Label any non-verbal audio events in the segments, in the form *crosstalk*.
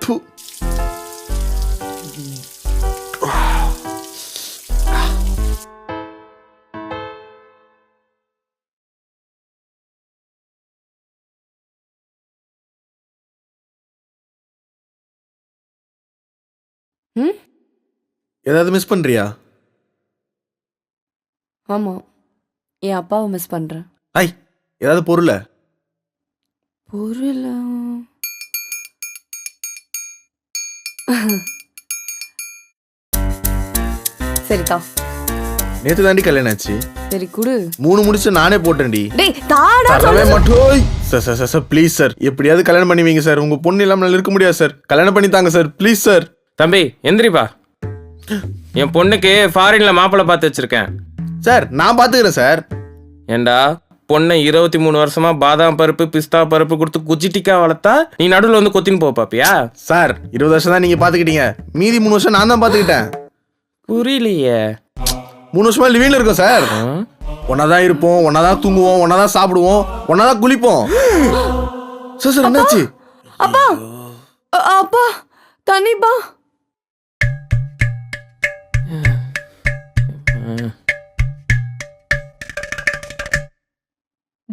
푸. ம்? ஏதாவது மிஸ் பண்ணுறியா ஆமாம் என் அப்பாவை மிஸ் பண்ணுறேன் ஐ ஏதாவது பொருளை? பொருளா? *laughs* சரிக்கா. நேத்து தாண்டி கல்யாணம் ஆச்சு. சரி குடு. மூணு முடிச்சு நானே போட்டேன்டி. டேய் தாடா தரவே மாட்டோய் sir sir sir please sir. எப்படியாவது கல்யாணம் பண்ணி வைங்க சார். உங்க பொண்ணு இல்லாம என்னால இருக்க முடியாது சார். கல்யாணம் பண்ணி தாங்க சார். Please sir. தம்பி எந்திரிப்பா. என் பொண்ணுக்கு ஃபாரின்ல மாப்பிள்ளை பார்த்து வச்சிருக்கேன். சார் நான் பாத்துக்கிறேன் சார். ஏண்டா? பொண்ணை இருபத்தி மூணு வருஷமா பாதாம் பருப்பு பிஸ்தா பருப்பு கொடுத்து குஜிட்டிக்கா வளர்த்தா நீ நடுவில் வந்து கொத்தின்னு போ பாப்பியா? சார் இருபது வருஷம் தான் நீங்க பாத்துக்கிட்டீங்க. மீதி மூணு வருஷம் நான் தான் பாத்துக்கிட்டேன். புரியலையே. மூணு வருஷமா லிவிங்ல இருக்கோம் சார்? ஒன்னாதான் இருப்போம் ஒன்னாதான் தூங்குவோம் ஒன்னாதான் சாப்பிடுவோம் ஒன்னாதான் குளிப்போம். சார் சார் என்னாச்சு? அப்பா அப்பா தண்ணிப்பா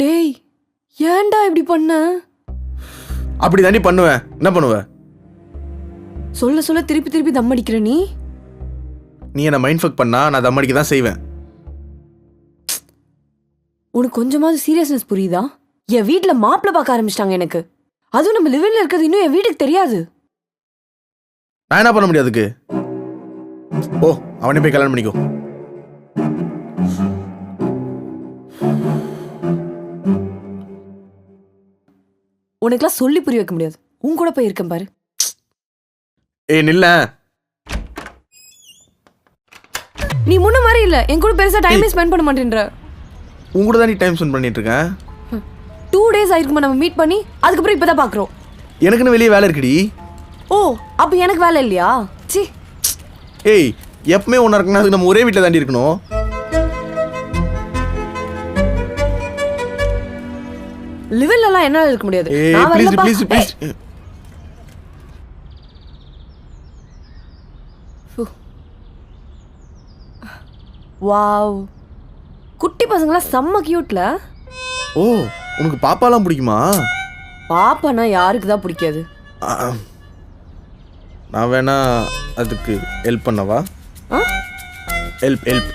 டேய் ஏன்டா இப்படி பண்ண? அப்படி தாண்டி பண்ணுவேன். என்ன பண்ணுவ? சொல்ல சொல்ல திருப்பி திருப்பி தம் அடிக்கிற நீ? நீ என்ன மைண்ட் ஃபக் பண்ணா நான் தம்மடிக்க தான் செய்வேன். உனக்கு கொஞ்சமாவது சீரியஸ்னஸ் புரியுதா? என் வீட்ல மாப்பிள்ளை பார்க்க ஆரம்பிச்சிட்டாங்க எனக்கு. அதுவும் நம்ம லிவிங்ல இருக்கிறது இன்னும் என் வீட்டுக்கு தெரியாது. நான் என்ன பண்ண முடியும் அதுக்கு? ஓ அவனே போய் கல்யாணம் பண்ணிக்கோ. உனக்குலாம் சொல்லி புரிய வைக்க முடியாது. உன் கூட போய் இருக்கேன் பாரு. ஏய் நில்ல. நீ முன்ன மாதிரி இல்ல. என் கூட பெருசா டைமே ஸ்பெண்ட் பண்ண மாட்டேன்ற. உன் கூட தான் நீ டைம் ஸ்பெண்ட் பண்ணிட்டு இருக்கேன் டூ டேஸ் ஆயிருக்குமா நம்ம மீட் பண்ணி? அதுக்கப்புறம் இப்பதான் பாக்குறோம். எனக்குன்னு வெளியே வேலை இருக்குடி. ஓ அப்ப எனக்கு வேலை இல்லையா? சி ஏய் எப்பவுமே ஒன்றா இருக்குன்னா அதுக்கு நம்ம ஒரே வீட்டில் தாண்டி இருக்கணும். எல்லாம் என்னால இருக்க முடியாது. நான் ப்ளீஸ் வரலப்பா. ப்ளீஸ் ப்ளீஸ் ஏய், வாவ். குட்டி பசங்களாம் செம்ம கியூட்ல ஓ உனக்கு பாப்பாலாம் பிடிக்குமா? பாப்பானா யாருக்கு தான் பிடிக்காது. நான் வேணா அதுக்கு ஹெல்ப் பண்ணவா? Help help